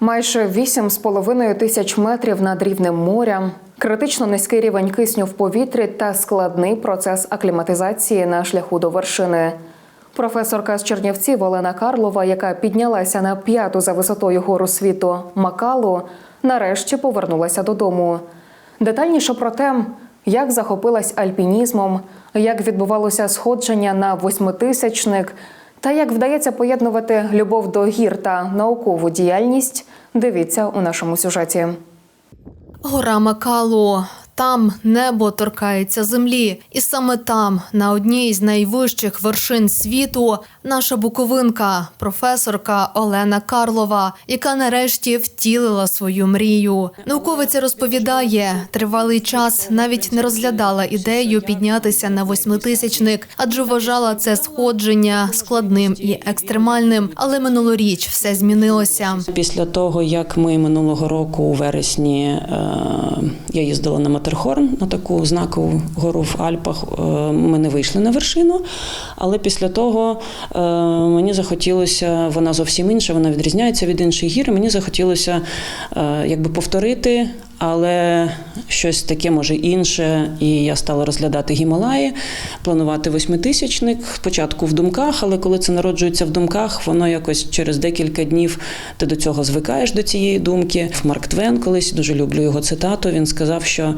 Майже 8,5 тисяч метрів над рівнем моря, критично низький рівень кисню в повітрі та складний процес акліматизації на шляху до вершини. Професорка з Чернівців Олена Карлова, яка піднялася на п'яту за висотою гору світу Макалу, нарешті повернулася додому. Детальніше про те, як захопилась альпінізмом, як відбувалося сходження на восьмитисячник, та як вдається поєднувати любов до гір та наукову діяльність, дивіться у нашому сюжеті. Гора Макалу. Там небо торкається землі, і саме там, на одній з найвищих вершин світу, наша буковинка, професорка Олена Карлова, яка нарешті втілила свою мрію. Науковиця розповідає, тривалий час навіть не розглядала ідею піднятися на восьмитисячник, адже вважала це сходження складним і екстремальним. Але минулоріч все змінилося. Після того, як ми минулого року у вересні е, я їздила на Матерхорн на таку знакову гору в Альпах, е, ми не вийшли на вершину. Але після того е, мені захотілося, вона зовсім інша, вона відрізняється від інших гір. Мені захотілося е, якби повторити. Але щось таке може інше, і я стала розглядати Гімалаї, планувати восьмитисячник. Спочатку в думках, але коли це народжується в думках, воно якось через декілька днів ти до цього звикаєш до цієї думки. Марк Твен колись дуже люблю його цитату. Він сказав, що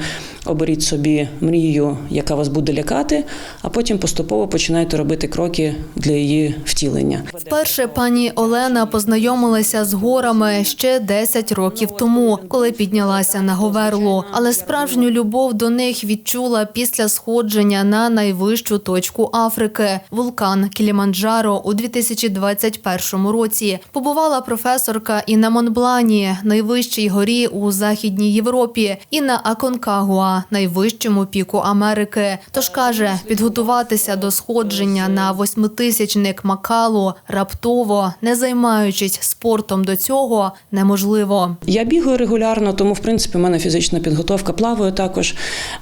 оберіть собі мрію, яка вас буде лякати, а потім поступово починайте робити кроки для її втілення. Вперше пані Олена познайомилася з горами ще 10 років тому, коли піднялася на Говерлу. Але справжню любов до них відчула після сходження на найвищу точку Африки вулкан Кіліманджаро у 2021 році. Побувала професорка і на Монблані, найвищій горі у Західній Європі, і на Аконкагуа, найвищому піку Америки. Тож каже, підготуватися до сходження на восьмитисячник Макалу раптово, не займаючись спортом до цього, неможливо. Я бігаю регулярно, тому в принципі в мене фізична підготовка. Плаваю також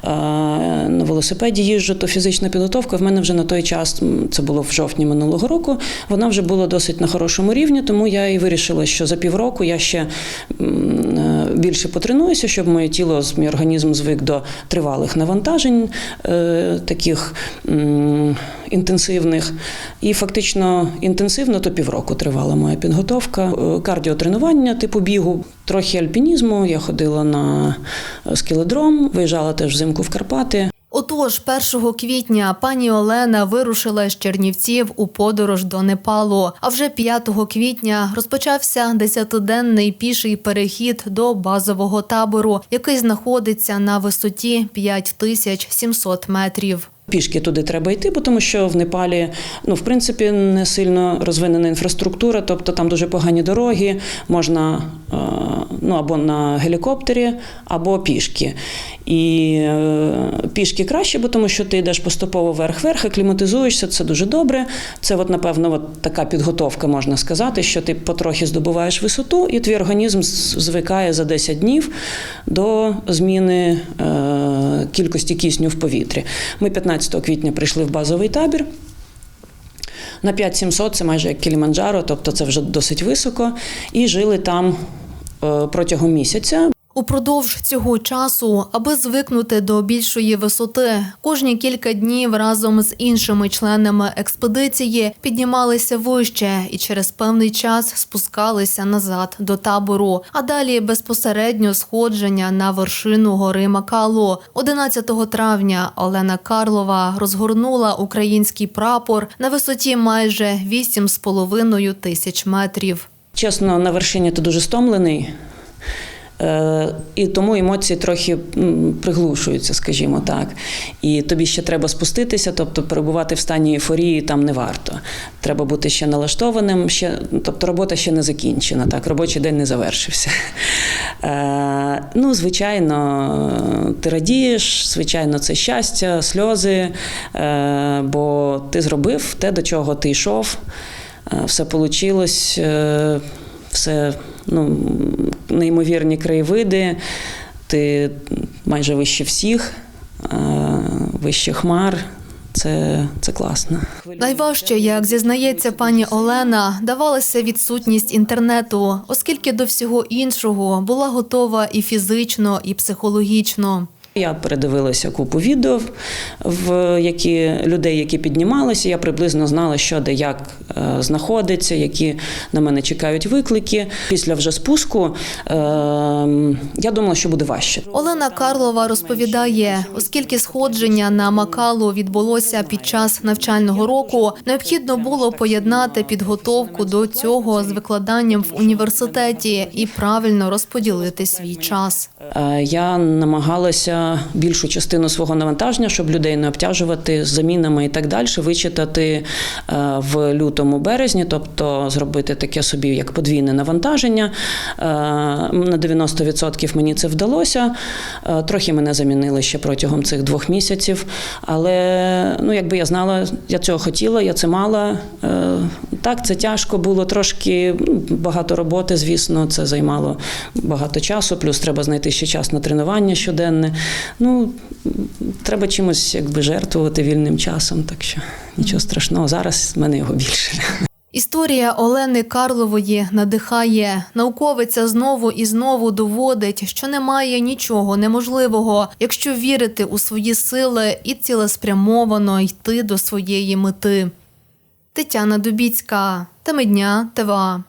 е, на велосипеді їжджу, то фізична підготовка в мене вже на той час, це було в жовтні минулого року. Вона вже була досить на хорошому рівні, тому я і вирішила, що за півроку я ще е, більше потренуюся, щоб моє тіло, мій організм звик до тривалих навантажень, е, таких інтенсивних. І фактично інтенсивно то півроку тривала моя підготовка. Е, Кардіотренування типу бігу, трохи альпінізму. Я ходила на скілодром, скеледром, виїжджала теж взимку в Карпати. Отож, 1 квітня пані Олена вирушила з Чернівців у подорож до Непалу. А вже 5 квітня розпочався десятиденний піший перехід до базового табору, який знаходиться на висоті 5700 метрів. Пішки туди треба йти, бо тому що в Непалі ну в принципі не сильно розвинена інфраструктура, тобто там дуже погані дороги, можна е, ну або на гелікоптері, або пішки. І е, пішки краще, бо тому що ти йдеш поступово вверх-вверх, акліматизуєшся, це дуже добре. Це, от, напевно, от така підготовка, можна сказати, що ти потрохи здобуваєш висоту, і твій організм звикає за 10 днів до зміни е, кількості кисню в повітрі. Ми 15 квітня прийшли в базовий табір. На 5700 це майже як Кіліманджаро, тобто це вже досить високо. І жили там протягом місяця. Упродовж цього часу, аби звикнути до більшої висоти, кожні кілька днів разом з іншими членами експедиції піднімалися вище і через певний час спускалися назад до табору. А далі безпосередньо сходження на вершину гори Макалу. 11 травня Олена Карлова розгорнула український прапор на висоті майже 8,5 тисяч метрів. Чесно, на вершині ти дуже стомлений. Е, І тому емоції трохи приглушуються, скажімо так. І тобі ще треба спуститися, тобто перебувати в стані ейфорії там не варто. Треба бути ще налаштованим, ще, тобто робота ще не закінчена, так, робочий день не завершився. Е, Ну, звичайно, ти радієш, звичайно, це щастя, сльози, е, бо ти зробив те, до чого ти йшов, все вийшло. Все ну, неймовірні краєвиди, ти майже вище всіх, е, вище хмар. це, це класно. Найважче, як зізнається пані Олена, давалася відсутність інтернету, оскільки до всього іншого була готова і фізично, і психологічно. Я передивилася купу відео, в які людей, які піднімалися. Я приблизно знала, що де як е, знаходиться, які на мене чекають виклики. Після вже спуску е, я думала, що буде важче. Олена Карлова розповідає, оскільки сходження на Макалу відбулося під час навчального року, необхідно було поєднати підготовку до цього з викладанням в університеті і правильно розподілити свій час. Е, Я намагалася більшу частину свого навантаження, щоб людей не обтяжувати замінами і так далі, вичитати е, в лютому березні, тобто зробити таке собі як подвійне навантаження. Е, На 90% мені це вдалося. Е, Трохи мене замінили ще протягом цих двох місяців. Але ну, якби я знала, я цього хотіла, я це мала. Так, це тяжко було трошки багато роботи, звісно, це займало багато часу. Плюс треба знайти ще час на тренування щоденне. Ну, треба чимось якби жертвувати вільним часом, так що нічого страшного. Зараз в мене його більше. Історія Олени Карлової надихає. Науковиця знову і знову доводить, що немає нічого неможливого, якщо вірити у свої сили і цілеспрямовано йти до своєї мети. Тетяна Дубіцька, Теми дня, ТВА.